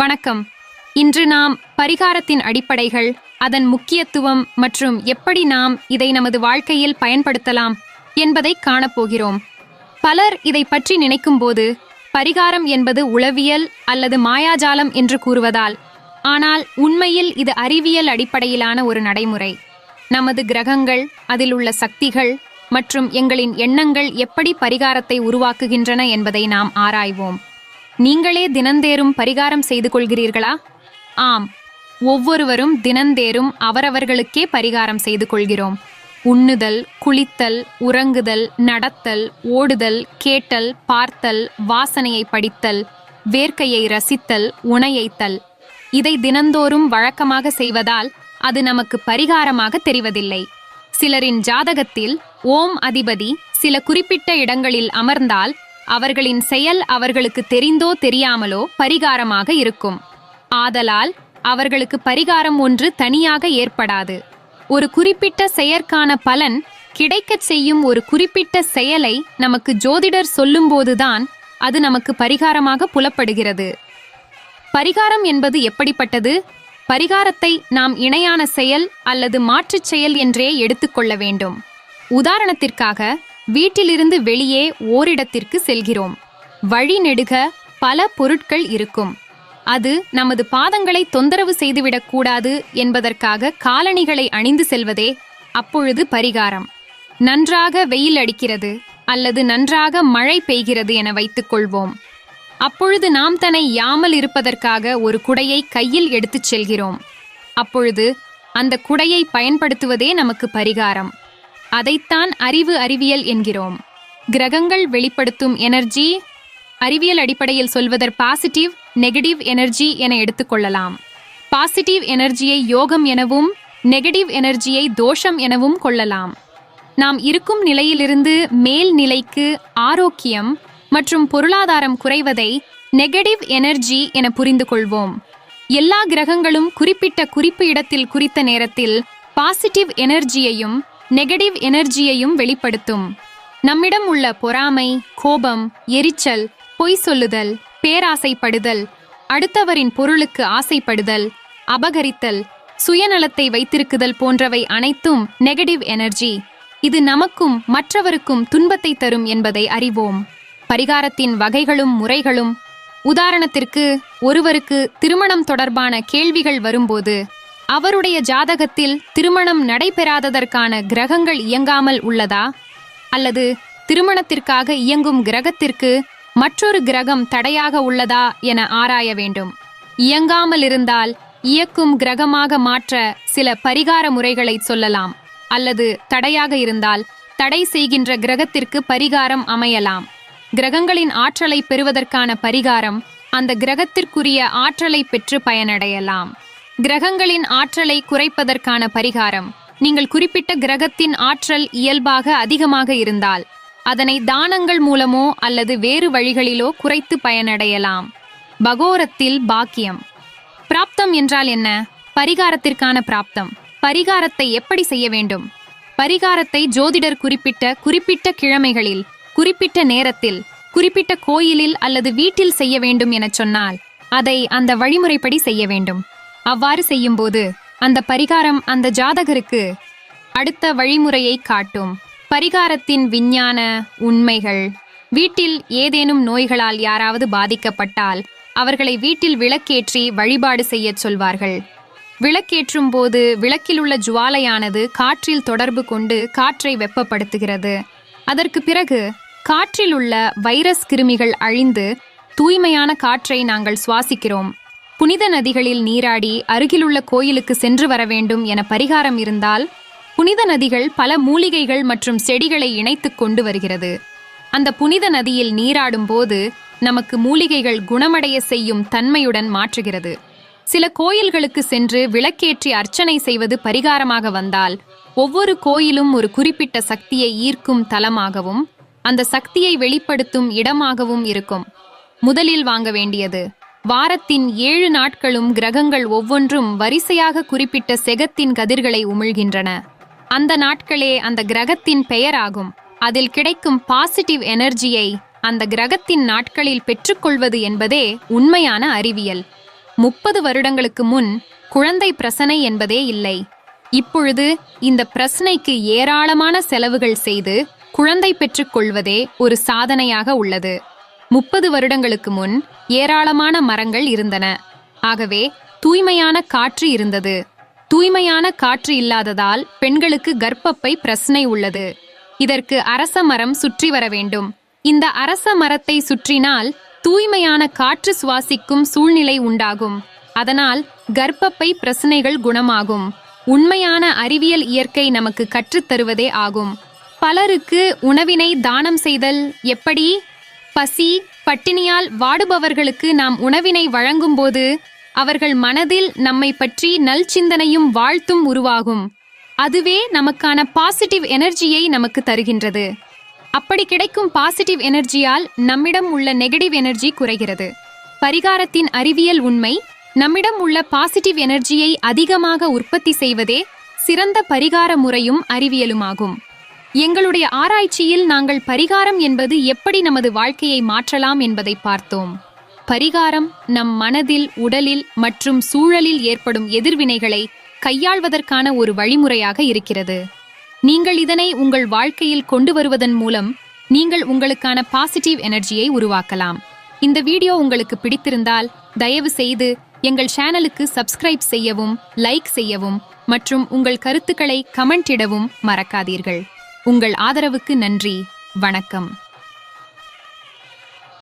வணக்கம். இன்று நாம் பரிகாரத்தின் அடிப்படைகள் அதன் முக்கியத்துவம் மற்றும் எப்படி நாம் இதை நமது வாழ்க்கையில் பயன்படுத்தலாம் என்பதை காணப்போகிறோம். பலர் இதை பற்றி நினைக்கும்போது பரிகாரம் என்பது உளவியல் அல்லது மாயாஜாலம் என்று கூறுவதால் ஆனால் உண்மையில் இது அறிவியல் அடிப்படையிலான ஒரு நடைமுறை. நமது கிரகங்கள் அதில் உள்ள சக்திகள் மற்றும் எங்களின் எண்ணங்கள் எப்படி பரிகாரத்தை உருவாக்குகின்றன என்பதை நாம் ஆராய்வோம். நீங்களே தினந்தேறும் பரிகாரம் செய்து கொள்கிறீர்களா? ஆம். ஒவ்வொருவரும் தினந்தேறும் அவரவர்களுக்கே பரிகாரம் செய்து கொள்கிறோம். உண்ணுதல் குளித்தல் உறங்குதல் நடத்தல் ஓடுதல் கேட்டல் பார்த்தல் வாசனையை படித்தல் வேர்க்கையை ரசித்தல் உணையைத்தல். இதை தினந்தோறும் வழக்கமாக செய்வதால் அது நமக்கு பரிகாரமாக தெரிவதில்லை. சிலரின் ஜாதகத்தில் ஓம் அதிபதி சில குறிப்பிட்ட இடங்களில் அமர்ந்தால் அவர்களின் செயல் அவர்களுக்கு தெரிந்தோ தெரியாமலோ பரிகாரமாக இருக்கும். ஆதலால் அவர்களுக்கு பரிகாரம் ஒன்று தனியாக ஏற்படாது. ஒரு குறிப்பிட்ட செயற்கான பலன் கிடைக்கச் செய்யும் ஒரு குறிப்பிட்ட செயலை நமக்கு ஜோதிடர் சொல்லும்போதுதான் அது நமக்கு பரிகாரமாக புலப்படுகிறது. பரிகாரம் என்பது எப்படிப்பட்டது? பரிகாரத்தை நாம் இணையான செயல் அல்லது மாற்றுச் செயல் என்றே எடுத்துக்கொள்ள வேண்டும். உதாரணத்திற்காக வீட்டிலிருந்து வெளியே ஓரிடத்திற்கு செல்கிறோம். வழி நெடுக பல பொருட்கள் இருக்கும். அது நமது பாதங்களை தொந்தரவு செய்துவிடக் கூடாது என்பதற்காக காலணிகளை அணிந்து செல்வதே அப்பொழுது பரிகாரம். நன்றாக வெயில் அடிக்கிறது அல்லது நன்றாக மழை பெய்கிறது என வைத்துக் கொள்வோம். அப்பொழுது நாம் தன்னை யாமல் இருப்பதற்காக ஒரு குடையை கையில் எடுத்துச் செல்கிறோம். அப்பொழுது அந்த குடையை பயன்படுத்துவதே நமக்கு பரிகாரம். அதைத்தான் அறிவு அறிவியல் என்கிறோம். கிரகங்கள் வெளிப்படுத்தும் எனர்ஜி அறிவியல் அடிப்படையில் சொல்வதர் பாசிட்டிவ் நெகட்டிவ் எனர்ஜி என எடுத்துக்கொள்ளலாம் பாசிட்டிவ் எனர்ஜியை யோகம் எனவும் நெகட்டிவ் எனர்ஜியை தோஷம் எனவும் கொள்ளலாம். நாம் இருக்கும் நிலையிலிருந்து மேல் நிலைக்கு ஆரோக்கியம் மற்றும் பொருளாதாரம் குறைவதை நெகட்டிவ் எனர்ஜி என புரிந்து கொள்வோம். எல்லா கிரகங்களும் குறிப்பிட்ட குறிப்பு இடத்தில் குறித்த நேரத்தில் பாசிட்டிவ் எனர்ஜியையும் நெகட்டிவ் எனர்ஜியையும் வெளிப்படுத்தும். நம்மிடம் உள்ள பொறாமை கோபம் எரிச்சல் பொய் சொல்லுதல் பேராசைப்படுதல் அடுத்தவரின் பொருளுக்கு ஆசைப்படுதல் அபகரித்தல் சுயநலத்தை வைத்திருக்குதல் போன்றவை அனைத்தும் நெகட்டிவ் எனர்ஜி. இது நமக்கும் மற்றவருக்கும் துன்பத்தை தரும் என்பதை அறிவோம். பரிகாரத்தின் வகைகளும் முறைகளும் உதாரணத்திற்கு ஒருவருக்கு திருமணம் தொடர்பான கேள்விகள் வரும்போது அவருடைய ஜாதகத்தில் திருமணம் நடைபெறாததற்கான கிரகங்கள் இயங்காமல் உள்ளதா? அல்லது திருமணத்திற்காக இயங்கும் கிரகத்திற்கு மற்றொரு கிரகம் தடையாக உள்ளதா என ஆராய வேண்டும். இயங்காமல் இருந்தால் இயக்கும் கிரகமாக மாற்ற சில பரிகார முறைகளை சொல்லலாம். அல்லது தடையாக இருந்தால் தடை செய்கின்ற கிரகத்திற்கு பரிகாரம் அமையலாம். கிரகங்களின் ஆற்றலை பெறுவதற்கான பரிகாரம் அந்த கிரகத்திற்குரிய ஆற்றலை பெற்று பயனடையலாம். கிரகங்களின் ஆற்றலை குறைப்பதற்கான பரிகாரம். நீங்கள் குறிப்பிட்ட கிரகத்தின் ஆற்றல் இயல்பாக அதிகமாக இருந்தால் அதனை தானங்கள் மூலமோ அல்லது வேறு வழிகளிலோ குறைத்து பயனடையலாம். பகோரத்தில் பாக்கியம். பிராப்தம் என்றால் என்ன? பரிகாரத்திற்கான பிராப்தம். பரிகாரத்தை எப்படி செய்ய வேண்டும்? பரிகாரத்தை ஜோதிடர் குறிப்பிட்ட குறிப்பிட்ட கிழமைகளில் குறிப்பிட்ட நேரத்தில் குறிப்பிட்ட கோயிலில் அல்லது வீட்டில் செய்ய வேண்டும் எனச் சொன்னால் அதை அந்த வழிமுறைப்படி செய்ய வேண்டும். அவ்வாறு செய்யும்போது அந்த பரிகாரம் அந்த ஜாதகருக்கு அடுத்த வழிமுறையை காட்டும். பரிகாரத்தின் விஞ்ஞான உண்மைகள். வீட்டில் ஏதேனும் நோய்களால் யாராவது பாதிக்கப்பட்டால் அவர்களை வீட்டில் விளக்கேற்றி வழிபாடு செய்யச் சொல்வார்கள். விளக்கேற்றும் போது விளக்கில் உள்ள ஜுவாலையானது காற்றில் தொடர்பு கொண்டு காற்றை வெப்பப்படுத்துகிறது. அதற்கு பிறகு காற்றில் உள்ள வைரஸ் கிருமிகள் அழிந்து தூய்மையான காற்றை நாங்கள் சுவாசிக்கிறோம். புனித நதிகளில் நீராடி அருகிலுள்ள கோயிலுக்கு சென்று வர வேண்டும் என பரிகாரம் இருந்தால் புனித நதிகள் பல மூலிகைகள் மற்றும் செடிகளை இணைத்து கொண்டு வருகிறது. அந்த புனித நதியில் நீராடும் போது நமக்கு மூலிகைகள் குணமடைய செய்யும் தன்மையுடன் மாற்றுகிறது. சில கோயில்களுக்கு சென்று விளக்கேற்றி அர்ச்சனை செய்வது பரிகாரமாக வந்தால் ஒவ்வொரு கோயிலும் ஒரு குறிப்பிட்ட சக்தியை ஈர்க்கும் தலமாகவும் அந்த சக்தியை வெளிப்படுத்தும் இடமாகவும் இருக்கும். முதலில் வாங்க வேண்டியது வாரத்தின் ஏழு நாட்களும் கிரகங்கள் ஒவ்வொன்றும் வரிசையாக குறிப்பிட்ட செகத்தின் கதிர்களை உமிழ்கின்றன. அந்த நாட்களே அந்த கிரகத்தின் பெயராகும். அதில் கிடைக்கும் பாசிட்டிவ் எனர்ஜியை அந்த கிரகத்தின் நாட்களில் பெற்றுக்கொள்வது என்பதே உண்மையான அறிவியல். முப்பது வருடங்களுக்கு முன் குழந்தை பிரசனை என்பதே இல்லை. இப்பொழுது இந்த பிரச்சனைக்கு ஏராளமான செலவுகள் செய்து குழந்தை பெற்றுக்கொள்வதே ஒரு சாதனையாக உள்ளது. முப்பது வருடங்களுக்கு முன் ஏராளமான மரங்கள் இருந்தன. ஆகவே தூய்மையான காற்று இருந்தது. தூய்மையான காற்று இல்லாததால் பெண்களுக்கு கர்ப்பப்பை பிரச்சனை உள்ளது. இதற்கு அரச மரம் சுற்றி வர வேண்டும். இந்த அரச மரத்தை சுற்றினால் தூய்மையான காற்று சுவாசிக்கும் சூழ்நிலை உண்டாகும். அதனால் கர்ப்பப்பை பிரச்சனைகள் குணமாகும். உண்மையான அறிவியல் இயற்கை நமக்கு கற்றுத் தருவதே ஆகும். பலருக்கு உணவினை தானம் செய்தல் எப்படி? பசி பட்டினியால் வாடுபவர்களுக்கு நாம் உணவினை வழங்கும்போது அவர்கள் மனதில் நம்மை பற்றி நல்சிந்தனையும் வாழ்த்தும் உருவாகும். அதுவே நமக்கான பாசிட்டிவ் எனர்ஜியை நமக்கு தருகின்றது. அப்படி கிடைக்கும் பாசிட்டிவ் எனர்ஜியால் நம்மிடம் உள்ள நெகட்டிவ் எனர்ஜி குறைகிறது. பரிகாரத்தின் அறிவியல் உண்மை நம்மிடம் உள்ள பாசிட்டிவ் எனர்ஜியை அதிகமாக உற்பத்தி செய்வதே சிறந்த பரிகார முறையும் அறிவியலுமாகும். எங்களுடைய ஆராய்ச்சியில் நாங்கள் பரிகாரம் என்பது எப்படி நமது வாழ்க்கையை மாற்றலாம் என்பதை பார்த்தோம். பரிகாரம் நம் மனதில் உடலில் மற்றும் சூழலில் ஏற்படும் எதிர்வினைகளை கையாள்வதற்கான ஒரு வழிமுறையாக இருக்கிறது. நீங்கள் இதனை உங்கள் வாழ்க்கையில் கொண்டு வருவதன் மூலம் நீங்கள் உங்களுக்கான பாசிட்டிவ் எனர்ஜியை உருவாக்கலாம். இந்த வீடியோ உங்களுக்கு பிடித்திருந்தால் தயவு செய்து எங்கள் சேனலுக்கு சப்ஸ்கிரைப் செய்யவும் லைக் செய்யவும் மற்றும் உங்கள் கருத்துக்களை கமெண்ட் இடவும் மறக்காதீர்கள். உங்கள் ஆதரவுக்கு நன்றி. வணக்கம்.